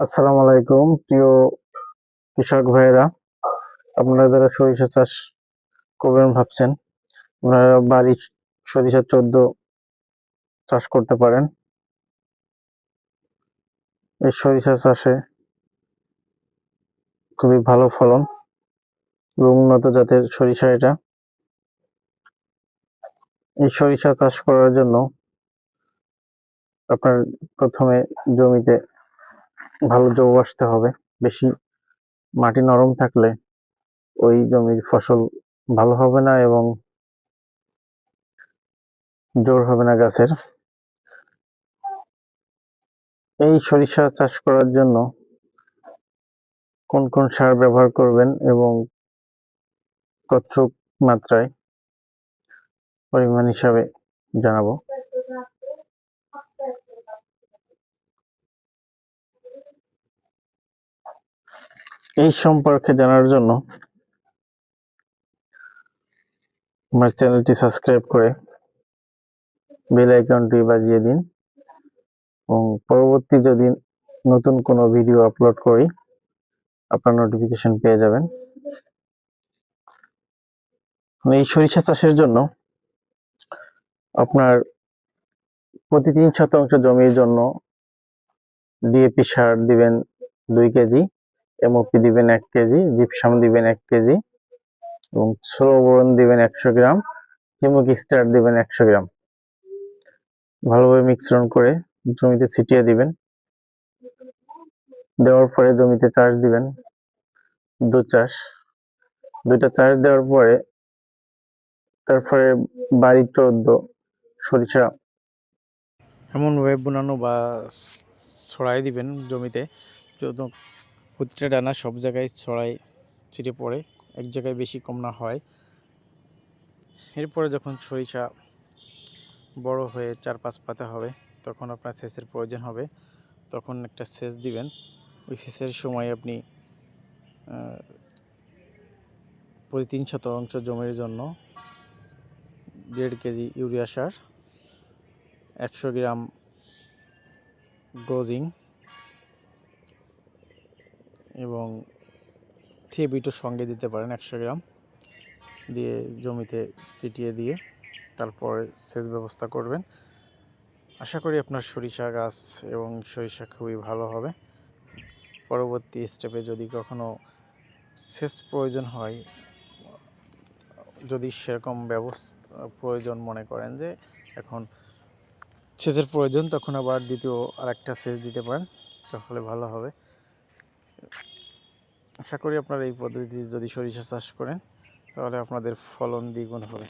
আসসালামু আলাইকুম, প্রিয় কৃষক ভাইয়েরা। আপনারা যারা সরিষা চাষ করবেন ভাবছেন, আপনারা বাড়ির সরিষা চোদ্দ চাষ করতে পারেন। এই সরিষা চাষে খুবই ভালো ফলন এবং উন্নত জাতের সরিষা এটা। এই সরিষা চাষ করার জন্য আপনার প্রথমে জমিতে ভালো জৌ আসতে হবে। বেশি মাটি নরম থাকলে ওই জমির ফসল ভালো হবে না এবং জোর হবে না গাছের। এই সরিষা চাষ করার জন্য কোন কোন সার ব্যবহার করবেন এবং কতটুক মাত্রায় পরিমাণ হিসাবে জানাব। এই সম্পর্কে জানার জন্য আমার চ্যানেলটি সাবস্ক্রাইব করে বেল আইকনটি বাজিয়ে দিন এবং পরবর্তী যদি নতুন কোনো ভিডিও আপলোড করি, আপনার নোটিফিকেশন পেয়ে যাবেন। এই সরিষা চাষের জন্য আপনার প্রতি তিন শতাংশ জমির জন্য ডিএপি সার দিবেন দুই কেজি। এমওপি দিবেন এক কেজি জিপসাম দিবেন এক কেজি এবং স্লোবোরন দিবেন একশো গ্রাম হিমুক স্টার দিবেন একশো গ্রাম। ভালোভাবে মিশ্রণ করে জমিতে ছিটিয়ে দিবেন। দেওয়ার পরে জমিতে চাষ দিবেন, দু চাষ। দুইটা চাষ দেওয়ার পরে তারপরে বাড়ি চোদ্দ, সরিষা। এমনভাবে বুনানো বা ছড়াই দিবেন জমিতে। প্রতিটা ডানা সব জায়গায় ছড়াই ছিটে পড়ে, এক জায়গায় বেশি কম না হয়। এরপরে যখন সরিষা বড় হয়ে চার পাঁচ পাতা হবে, তখন আপনার সেচের প্রয়োজন হবে। তখন একটা সেচ দিবেন। ওই সেচের সময় আপনি প্রতি তিন শতাংশ জমির জন্য দেড় কেজি ইউরিয়া সার, একশো গ্রাম গ্রোজিং এবং থিয়েবিটও সঙ্গে দিতে পারেন একশো গ্রাম। দিয়ে জমিতে ছিটিয়ে দিয়ে তারপরে সেচ ব্যবস্থা করবেন। আশা করি আপনার সরিষা গাছ এবং সরিষা খুবই ভালো হবে। পরবর্তী স্টেপে যদি কখনো সেচ প্রয়োজন হয়, যদি সেরকম ব্যবস্থা প্রয়োজন মনে করেন যে এখন সেচের প্রয়োজন, তখন আবার দ্বিতীয় আরেকটা সেচ দিতে পারেন, তাহলে ভালো হবে। আশা করি আপনারা এই পদ্ধতিতে যদি সরিষা চাষ করেন তাহলে আপনাদের ফলন দ্বিগুণ হবে।